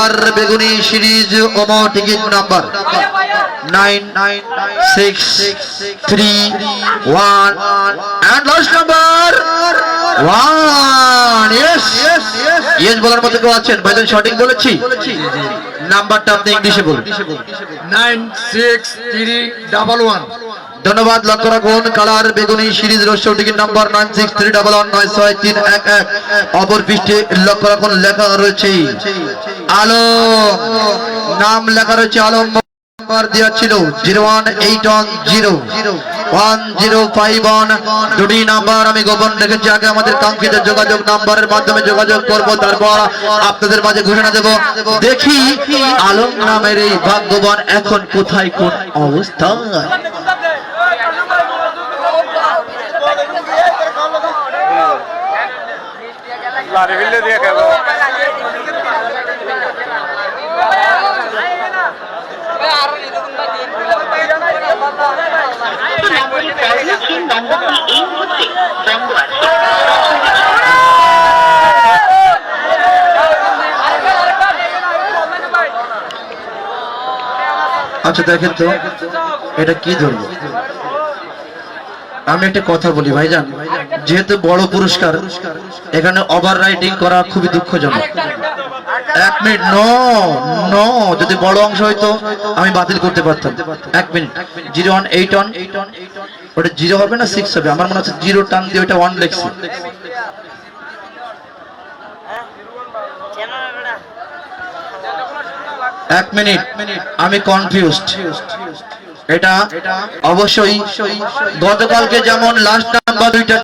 Colour বেগুনি series ওমো ticket number nine six three one and last number one. Yes yes বলার মতো কেউ আছেন? ভাইজান সঠিক বলেছি? নাম্বারটা আপনি ইংলিশে বলুন। Nine six three double one. ধন্যবাদ লক্ষ্য রাখুন কালার বেগুনি series রস্য ticket number nine six three double one নয় ছয় তিন এক এক। অপর পৃষ্ঠে লক্ষ্য রাখুন লেখা রয়েছে। আলম নাম লেখা রয়েছে আলো নাম্বার দেওয়া ছিল zero one eight one zero. One zero five one. দুটি নাম্বার আমি গোপন রেখেছি। আগে আমাদের কাঙ্ক্ষিত যোগাযোগ নাম্বারের মাধ্যমে যোগাযোগ করব। তারপর আপনাদের মাঝে ঘোষণা দেব। দেখি আলম নামের এই ভাগ্যবান এখন কোথায়, কোন ফেললে দিয়ে আচ্ছা দেখেন তো, এটা কি ধরবো আমি একটা কথা বলি, ভাইজান। যেহেতু বড় পুরস্কার, এখানে ওভার রাইডিং করা খুবই দুঃখজনক। এক মিনিট ন ন যদি বড় অংশ হইতো, আমি বাতিল করতে পারতাম। এক minute, zero one eight one. ওটা জিরো হবে না সিক্স হবে? আমার মনে হচ্ছে জিরো টান দিয়ে ওটা ওয়ান লেখছি। এক মিনিট, আমি কনফিউজড এটা অবশ্যই গতকালকে যেমন লাস্ট নাম্বার দুইটা